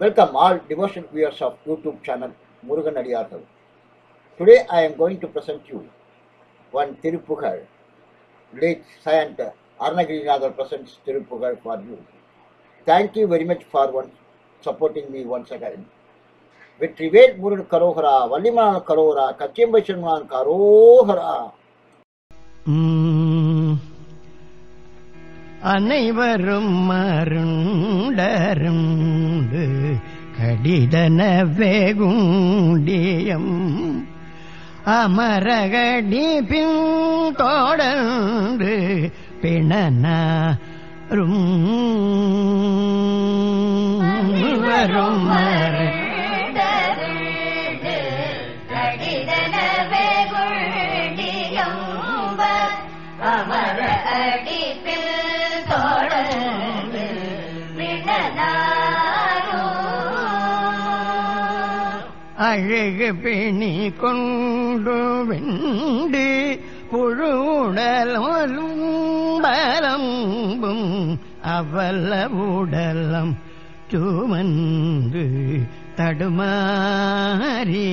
Welcome all devotion viewers of YouTube channel Murugan அடியார்கள் today I am going to present you one Thiruppugazh late Saint Arnagirinatha presents Tirupugar for you. Thank you very much for one, supporting me once again. Vetrivel Murugan கரோகரா வள்ளிமலான கரோகரா கச்சியம்பை சென்மான் கரோகரா உம். அனைவரும் மருண்டருண்டு கடிதன வேகுண்டியம் அமரகடி பின் தொடர்ந்து பிணனாரும். வரும் மர அழகு பிணி கொண்டு வெண்டு புழுடலும் பலம்பும் அவல உடலம் சுமந்து தடுமாறி.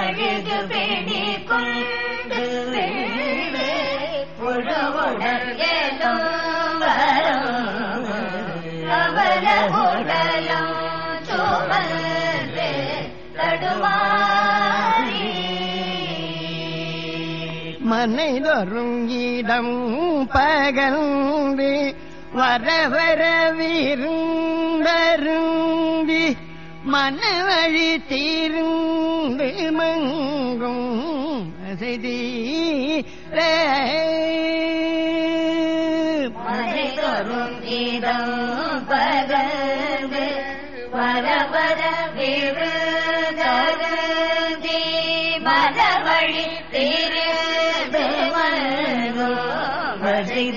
அழகு பெணி கொண்டு வெள்ளு மனைதொரும் இடம் பகல்ந்து வர வர விருந்தருந்தி மனவழி தீர்ந்து மங்கும் செய்தி மறைதொரும் இதம் பகர்ந்து வர வர விருதருந்தி மனவழி தீர்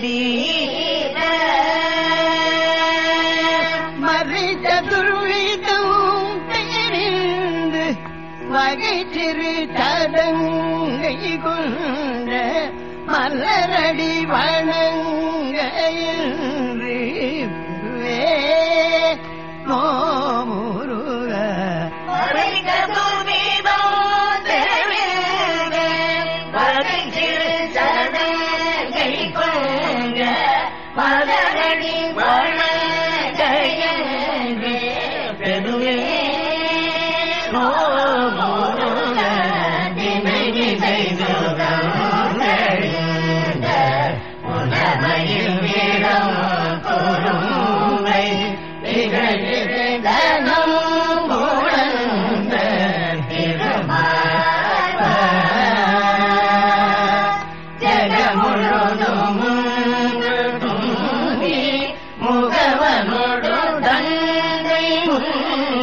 الذي Well,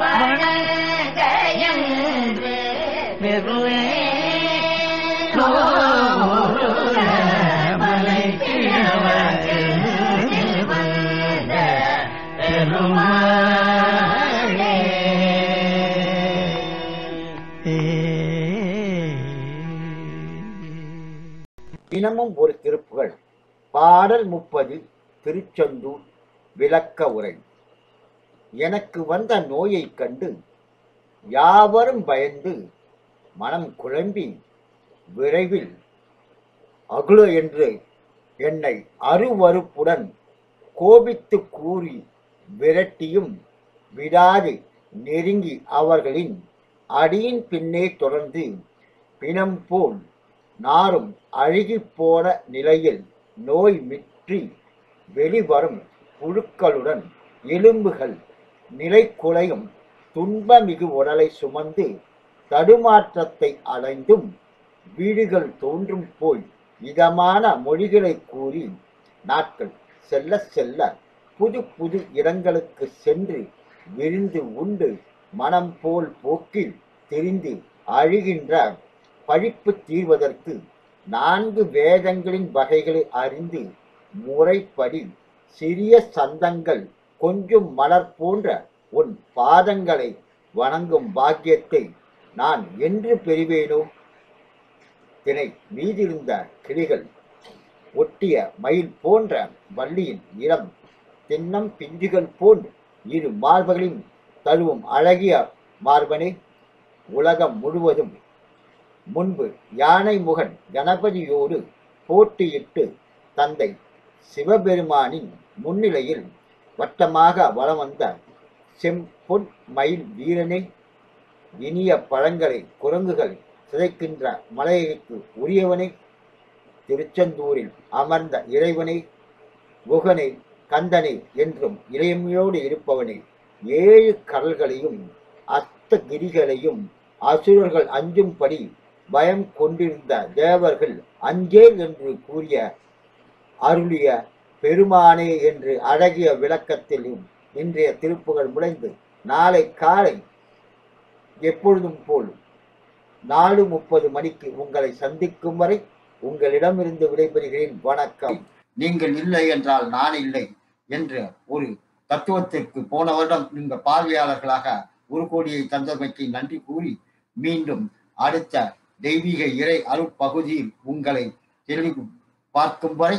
மலை பெருமாளே தினமும் ஒரு திருப்புகள். பாடல் முப்பது திருச்செந்தூர் விளக்க உரை. எனக்கு வந்த நோயைக் கண்டு யாவரும் பயந்து மனம் குழம்பி விரைவில் அகுல என்று என்னை அருவருப்புடன் கோபித்து கூறி விரட்டியும் விடாது நெருங்கி அவர்களின் அடியின் பின்னே தொடர்ந்து பிணம் போல் நாரும் அழுகிப்போன நிலையில் நோய் மிற்றி வெளிவரும் புழுக்களுடன் எலும்புகள் நிலை குலையும் துன்பமிகு உடலை சுமந்து தடுமாற்றத்தை அடைந்தும் வீடுகள் தோன்றும் போய் இதமான மொழிகளை கூறி நாட்கள் செல்ல செல்ல புது புது இடங்களுக்கு சென்று விருந்து உண்டு மனம் போல் போக்கில் தெரிந்து அழுகின்ற பழிப்பு தீர்வதற்கு நான்கு வேதங்களின் வகைகளை அறிந்து முறைப்படி சிறிய சந்தங்கள் கொஞ்சம் மலர் போன்ற உன் பாதங்களை வணங்கும் பாக்கியத்தை நான் என்று பெறுவேனோ? தினை மீதிருந்த கிளிகள் ஒட்டிய மயில் போன்ற வள்ளியின் இளம் தென்னம் பிஞ்சுகள் போன்று இரு மார்பகளையும் தழுவும் அழகிய மார்பனே. உலகம் முழுவதும் முன்பு யானை முகன் கணபதியோடு போட்டியிட்டு தந்தை சிவபெருமானின் முன்னிலையில் வட்டமாக வலம் வந்த செம்பொன் மயில் வீரனை இனிய பழங்களை குரங்குகள் சிதைக்கின்ற மலையைக்கு உரியவனை திருச்செந்தூரில் அமர்ந்த இறைவனை குகனை கந்தனை என்றும் இளைமையோடு இருப்பவனே ஏழு கடல்களையும் அஸ்தகிரிகளையும் அசுரர்கள் அஞ்சும்படி பயம் கொண்டிருந்த தேவர்கள் அஞ்சேல் என்று கூறிய அருளிய பெருமானே என்று அழகிய விளக்கத்திலும் இன்றைய திருப்புகள் முளைந்து நாளை காலை எப்பொழுதும் போல் நாலு முப்பது மணிக்கு உங்களை சந்திக்கும் வரை உங்களிடமிருந்து விடைபெறுகிறேன். வணக்கம். நீங்கள் இல்லை என்றால் நான் இல்லை என்ற ஒரு தத்துவத்திற்கு போன வருடம் நீங்கள் பார்வையாளர்களாக ஒரு கோடியை தந்தமைக்கு நன்றி கூறி மீண்டும் அடுத்த தெய்வீக இறை அருட்பகுதியில் உங்களை தெளிவு பார்க்கும் வரை